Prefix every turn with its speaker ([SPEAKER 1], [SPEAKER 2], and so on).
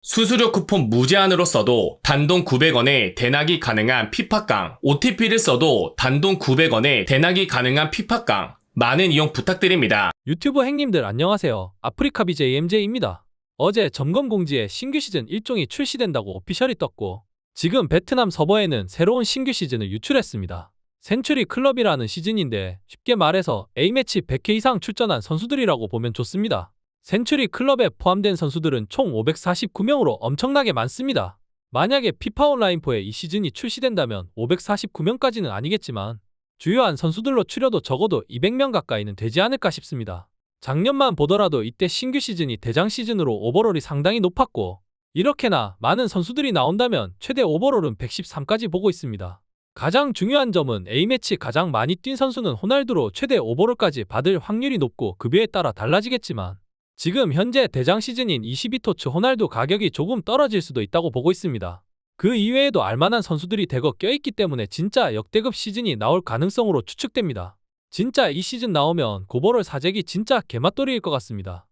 [SPEAKER 1] 수수료 쿠폰 무제한으로 써도 단돈 900원에 대낙이 가능한 피파깡, OTP를 써도 단돈 900원에 대낙이 가능한 피파깡, 많은 이용 부탁드립니다.
[SPEAKER 2] 유튜브 행님들 안녕하세요. 아프리카 BJ MJ입니다. 어제 점검 공지에 신규 시즌 1종이 출시된다고 오피셜이 떴고 지금 베트남 서버에는 새로운 신규 시즌을 유출했습니다. 센츄리 클럽이라는 시즌인데 쉽게 말해서 A매치 100회 이상 출전한 선수들이라고 보면 좋습니다. 센츄리 클럽에 포함된 선수들은 총 549명으로 엄청나게 많습니다. 만약에 피파 온라인 4에 이 시즌이 출시된다면 549명까지는 아니겠지만 주요한 선수들로 추려도 적어도 200명 가까이는 되지 않을까 싶습니다. 작년만 보더라도 이때 신규 시즌이 대장 시즌으로 오버롤이 상당히 높았고 이렇게나 많은 선수들이 나온다면 최대 오버롤은 113까지 보고 있습니다. 가장 중요한 점은 A매치 가장 많이 뛴 선수는 호날두로 최대 오버롤까지 받을 확률이 높고 급여에 따라 달라지겠지만 지금 현재 대장 시즌인 22토츠 호날두 가격이 조금 떨어질 수도 있다고 보고 있습니다. 그 이외에도 알만한 선수들이 대거 껴있기 때문에 진짜 역대급 시즌이 나올 가능성으로 추측됩니다. 진짜 이 시즌 나오면 고버럴 사재기 진짜 개맛돌이일 것 같습니다.